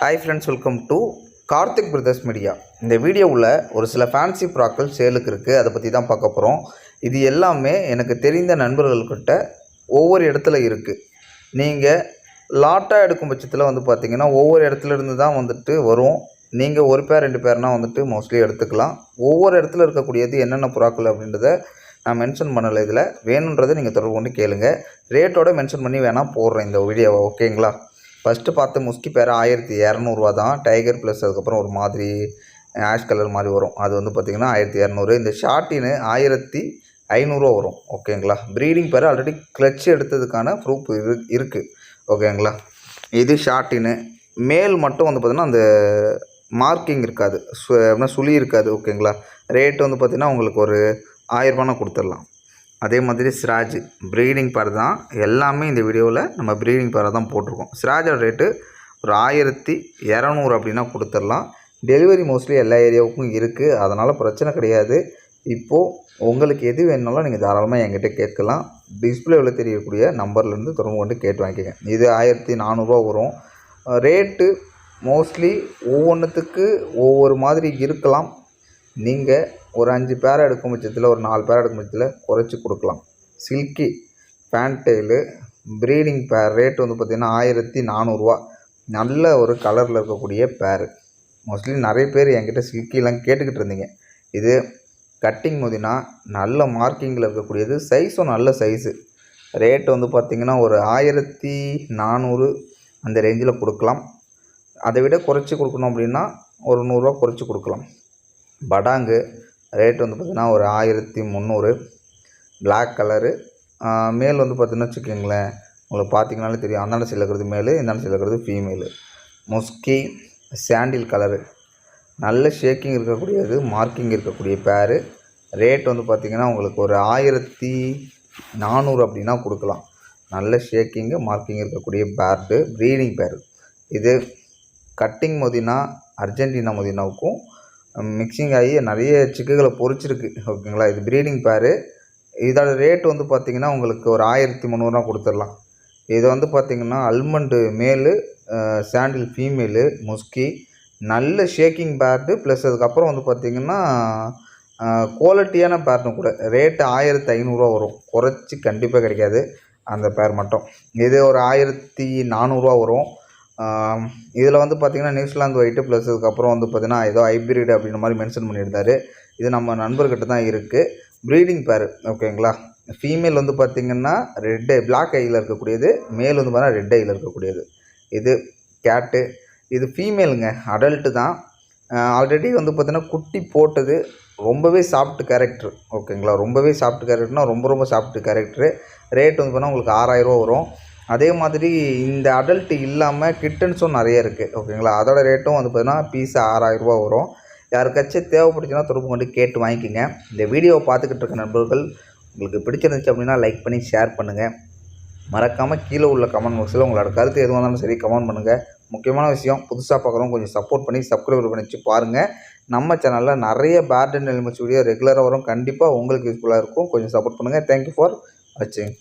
Hi friends welcome to Karthik brothers media இந்த வீடியோவில் ஒரு சில ஃபேன்சி ப்ராக்கள் சேலுக்கு இருக்குது அதை பற்றி தான் பார்க்க போகிறோம் இது எல்லாமே எனக்கு தெரிந்த நண்பர்கள்கிட்ட ஒவ்வொரு இடத்துல இருக்குது நீங்கள் லாட்டாக எடுக்கும் பட்சத்தில் வந்து பார்த்தீங்கன்னா ஒவ்வொரு இடத்துல இருந்து தான் வந்துட்டு வரும். நீங்கள் ஒரு பேர் ரெண்டு பேர்னால் வந்துட்டு மோஸ்ட்லி எடுத்துக்கலாம். ஒவ்வொரு இடத்துல இருக்கக்கூடியது என்னென்ன புறாக்கள் அப்படின்றத நான் மென்ஷன் பண்ணலை. இதில் வேணுன்றதை நீங்கள் தொடர்பு கொண்டு கேளுங்கள் ரேட்டோட மென்ஷன் பண்ணி வேணால் போடுறேன் இந்த வீடியோவை. ஓகேங்களா ஃபஸ்ட்டு பார்த்து முஸ்கி பேர் ஆயிரத்தி இரநூறுவா தான். டைகர் ப்ளஸ் அதுக்கப்புறம் ஒரு மாதிரி ஆஷ் கலர் மாதிரி வரும். அது வந்து பார்த்திங்கன்னா ஆயிரத்தி இரநூறு. இந்த ஷார்ட்டின்னு ஆயிரத்தி ஐநூறுரூவா வரும். ஓகேங்களா ப்ரீடிங் பேர் ஆல்ரெடி கிளச் எடுத்ததுக்கான ப்ரூஃப் இரு இருக்குது ஓகேங்களா இது ஷார்ட்டின்னு மேல் மட்டும் வந்து பார்த்திங்கன்னா அந்த மார்க்கிங் இருக்காது. சு அப்படின்னா சுழி இருக்காது. ஓகேங்களா ரேட் வந்து பார்த்திங்கன்னா உங்களுக்கு ஒரு ஆயிரரூபானா கொடுத்துடலாம். அதே மாதிரி சிராஜ் ப்ரீடிங் பேர் தான். எல்லாமே இந்த வீடியோவில் நம்ம ப்ரீடிங் பேரை தான் போட்டிருக்கோம். சிராஜோட ரேட்டு ஒரு ஆயிரத்தி இரநூறு அப்படின்னா கொடுத்துடலாம். டெலிவரி மோஸ்ட்லி எல்லா ஏரியாவுக்கும் இருக்குது அதனால் பிரச்சனை கிடையாது. இப்போது உங்களுக்கு எது வேணுனாலும் நீங்கள் தாராளமாக என்கிட்ட கேட்கலாம். டிஸ்பிளேவில் தெரியக்கூடிய நம்பர்லேருந்து தொடர்பு கொண்டு கேட்டு வாங்கிக்கோங்க. இது ஆயிரத்தி நானூறுரூவா வரும். ரேட்டு மோஸ்ட்லி ஒவ்வொன்றுத்துக்கு ஒவ்வொரு மாதிரி இருக்கலாம். நீங்கள் ஒரு அஞ்சு பேர் எடுக்கும் பட்சத்தில் ஒரு நாலு பேர் எடுக்கும் பட்சத்தில் குறைச்சி கொடுக்கலாம். Silky fantail breeding pair rate வந்து பார்த்திங்கன்னா ஆயிரத்தி நானூறுரூவா நல்ல ஒரு கலரில் இருக்கக்கூடிய பேர். மோஸ்ட்லி நிறைய பேர் என்கிட்ட சில்கிலாம் கேட்டுக்கிட்டு இருந்தீங்க. இது கட்டிங் மோதினா நல்ல மார்க்கிங்கில் இருக்கக்கூடியது சைஸும் நல்ல சைஸு. ரேட் வந்து பார்த்திங்கன்னா ஒரு ஆயிரத்தி நானூறு அந்த ரேஞ்சில் கொடுக்கலாம். அதை விட குறைச்சி கொடுக்கணும் அப்படின்னா ஒரு நூறுரூவா குறைச்சி கொடுக்கலாம். படாங்கு. ரேட் வந்து பார்த்திங்கன்னா ஒரு ஆயிரத்தி முந்நூறு. பிளாக் கலரு மேல் வந்து பார்த்தீங்கன்னா வச்சுக்கோங்களேன். உங்களுக்கு பார்த்தீங்கனாலே தெரியும். அந்தாண்ட சைடில் இருக்கிறது மேலு இந்தாண்ட சைடில் இருக்கிறது ஃபீமேலு முஸ்கி சாண்டில் கலரு நல்ல ஷேக்கிங் இருக்கக்கூடியது மார்க்கிங் இருக்கக்கூடிய பேரு ரேட் வந்து பார்த்திங்கன்னா உங்களுக்கு ஒரு ஆயிரத்தி நானூறு அப்படின்னா கொடுக்கலாம். நல்ல ஷேக்கிங்கு மார்க்கிங் இருக்கக்கூடிய பேர்டு ப்ரீடிங் பேர் இது கட்டிங் மொதினா அர்ஜென்டினா மொதினாவுக்கும் மிக்சிங் ஆகி நிறைய சிக்குகளை பொறிச்சிருக்கு. ஓகேங்களா? இது ப்ரீடிங் பேரு இதோட ரேட் வந்து பார்த்திங்கன்னா உங்களுக்கு ஒரு ஆயிரத்தி முந்நூறுரூவா கொடுத்துடலாம். இது வந்து பார்த்திங்கன்னா அல்மண்டு மேலு சாண்டில் ஃபீமேலு முஸ்கி நல்ல ஷேக்கிங் பேர்டு ப்ளஸ் அதுக்கப்புறம் வந்து பார்த்திங்கன்னா குவாலிட்டியான பேர்டும் கூட. ரேட்டு ஆயிரத்தி ஐநூறுரூவா வரும். குறைச்சி கண்டிப்பாக கிடைக்காது அந்த பேர் மட்டும். இது ஒரு ஆயிரத்தி நானூறுரூவா வரும். இதில் வந்து பார்த்திங்கன்னா நியூசிலாந்து ஒயிட்டு ப்ளஸ் அதுக்கப்புறம் வந்து பார்த்திங்கன்னா ஏதோ ஹைப்ரிட் அப்படின்ற மாதிரி மென்ஷன் பண்ணியிருந்தாரு. இது நம்ம நண்பர்கிட்ட தான் இருக்குது ப்ரீடிங் பேர் ஓகேங்களா ஃபீமேல் வந்து பார்த்திங்கன்னா ரெட் பிளாக் ஐயில் இருக்கக்கூடியது. மேல் வந்து பார்த்தீங்கன்னா ரெட் ஐயில் இருக்கக்கூடியது. இது கேட்டு இது ஃபீமேலுங்க அடல்ட்டு தான். ஆல்ரெடி வந்து பார்த்திங்கன்னா குட்டி போட்டது ரொம்பவே சாஃப்ட் கேரக்டர் ஓகேங்களா ரொம்பவே சாஃப்ட் கேரக்டர்னால் ரொம்ப ரொம்ப சாஃப்ட் கேரக்டரு ரேட் வந்து பார்த்தீங்கன்னா உங்களுக்கு ஆறாயிரரூவா வரும். அதே மாதிரி இந்த அடல்ட் இல்லாமல் கிட்டன்ஸும் நிறைய இருக்குது ஓகேங்களா அதோட ரேட்டும் வந்து பார்த்தீங்கன்னா பீஸ் ஆறாயிரரூபா வரும். யாருக்காச்சும் தேவைப்படுச்சுன்னா தொடர்பு கொண்டு கேட்டு வாங்கிக்கோங்க. இந்த வீடியோவை பார்த்துக்கிட்டு இருக்க நண்பர்கள் உங்களுக்கு பிடிச்சிருந்துச்சு அப்படின்னா லைக் பண்ணி ஷேர் பண்ணுங்கள் மறக்காமல் கீழே உள்ள கமெண்ட் பாக்ஸில் உங்களோட கருத்து எதுவாக இருந்தாலும் சரி கமெண்ட் பண்ணுங்கள் முக்கியமான விஷயம் புதுசாக பார்க்குறவங்க கொஞ்சம் சப்போர்ட் பண்ணி சப்ஸ்கிரைபர் பண்ணிச்சு பாருங்கள் நம்ம சேனலில் நிறைய பேட் அண்ட் எலிமெண்ட்ஸ் வீடியோ ரெகுலராக வரும். கண்டிப்பாக உங்களுக்கு யூஸ்ஃபுல்லாக இருக்கும். கொஞ்சம் சப்போர்ட் பண்ணுங்கள் தேங்க்யூ ஃபார் வாட்சிங்